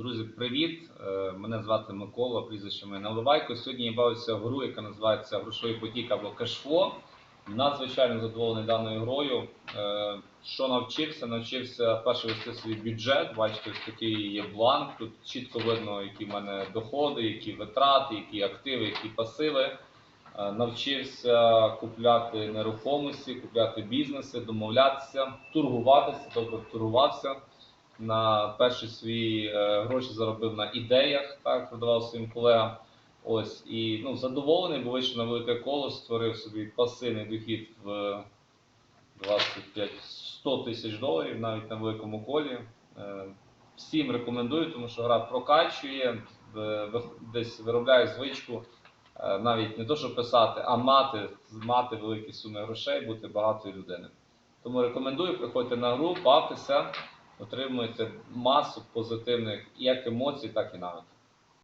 Друзі, привіт! Е, Мене звати Микола, прізвище моє Наливайко. Сьогодні я бавився в гру, яка називається Грошовий потік або кешфло. Надзвичайно задоволений даною грою. Е, Що навчився? Навчився перше вести свій бюджет. Бачите, ось такий є бланк. Тут чітко видно, які в мене доходи, які витрати, які активи, які пасиви. Е, Навчився купляти нерухомості, купляти бізнеси, домовлятися, торгуватися, тобто торгувався на перші свої е, гроші заробив на ідеях, так продавав своїм колегам. Ось і ну задоволений, бо вийшов на велике коло, створив собі пасивний дохід в 25-100 тисяч доларів, навіть на великому колі. Е, Всім рекомендую, тому що гра прокачує, в- десь виробляє звичку. е, Навіть не то, що писати, а мати, мати великі суми грошей, бути багатою людиною. Тому рекомендую, приходьте на гру, бавтеся, отримуєте масу позитивних як емоцій, так і навиків.